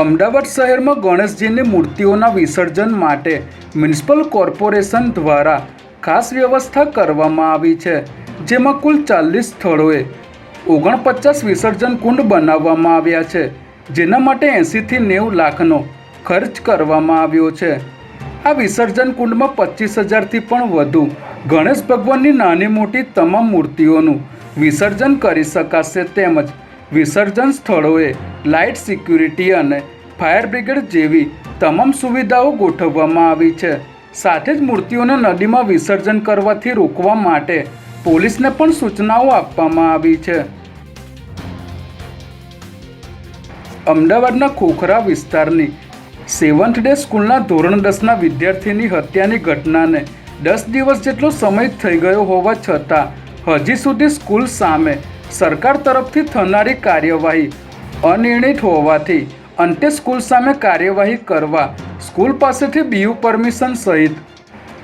અમદાવાદ શહેરમાં ગણેશજીની મૂર્તિઓના વિસર્જન માટે મ્યુનિસિપલ કોર્પોરેશન દ્વારા ખાસ વ્યવસ્થા કરવામાં આવી છે, જેમાં કુલ ચાલીસ સ્થળોએ ઓગણપચાસ વિસર્જન કુંડ બનાવવામાં આવ્યા છે, જેના માટે એંશીથી નેવું લાખનો ખર્ચ કરવામાં આવ્યો છે. આ વિસર્જન કુંડમાં પચીસ હજારથી પણ વધુ ગણેશ ભગવાનની નાની મોટી તમામ મૂર્તિઓનું વિસર્જન કરી શકાશે તેમજ વિસર્જન સ્થળોએ લાઇટ સિક્યુરિટી અને ફાયર બ્રિગેડ જેવી તમામ સુવિધાઓ ગોઠવવામાં આવી છે. સાથે જ મૂર્તિઓને નદીમાં વિસર્જન કરવાથી રોકવા માટે પોલીસને પણ સૂચનાઓ આપવામાં આવી છે. અમદાવાદના ખોખરા વિસ્તારની સેવન્થ ડે સ્કૂલના ધોરણ દસના વિદ્યાર્થીની હત્યાની ઘટનાને દસ દિવસ જેટલો સમય થઈ ગયો હોવા છતાં, હજી સુધી સ્કૂલ સામે સરકાર તરફથી થનારી કાર્યવાહી અનિર્ણિત હોવાથી અંતે સ્કૂલ સામે કાર્યવાહી કરવા સ્કૂલ પાસેથી બીયુ પરમિશન સહિત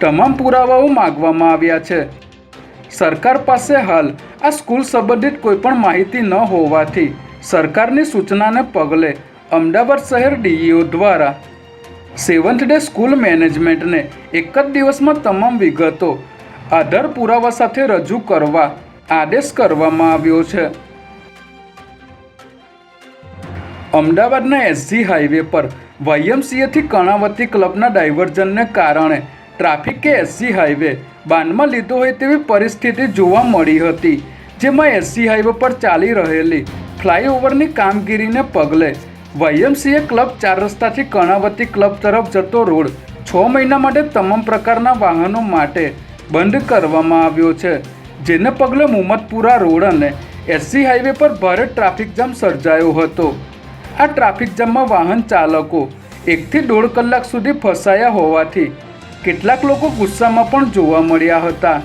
તમામ પુરાવાઓ માગવામાં આવ્યા છે. સરકાર પાસે હાલ આ સ્કૂલ સંબંધિત કોઈપણ માહિતી ન હોવાથી સરકારની સૂચનાને પગલે અમદાવાદ શહેર ડીઈઓ દ્વારા સેવન્થ ડે સ્કૂલ મેનેજમેન્ટને એક જ દિવસમાં તમામ વિગતો આધાર પુરાવા સાથે રજૂ કરવા આદેશ કરવામાં આવ્યો છે. અમદાવાદના એસજી હાઈવે પર વાયએમસીએથી કર્ણાવતી ક્લબના ડાયવર્ઝનને કારણે ટ્રાફિકે એસજી હાઈવે બાનમાં લીધો હોય તેવી પરિસ્થિતિ જોવા મળી હતી, જેમાં એસજી હાઈવે પર ચાલી રહેલી ફ્લાયઓવરની કામગીરીને પગલે વાયએમસીએ ક્લબ ચાર રસ્તાથી કર્ણાવતી ક્લબ તરફ જતો રોડ છ મહિના માટે તમામ પ્રકારના વાહનો માટે બંધ કરવામાં આવ્યો છે, જેને પગલે મુહમ્મદપુરા રોડ અને એસસી હાઈવે પર ભારે ટ્રાફિક જામ સર્જાયો હતો. આ ટ્રાફિક જામમાં વાહન ચાલકો એકથી દોઢ કલાક સુધી ફસાયા હોવાથી કેટલાક લોકો ગુસ્સામાં પણ જોવા મળ્યા હતા.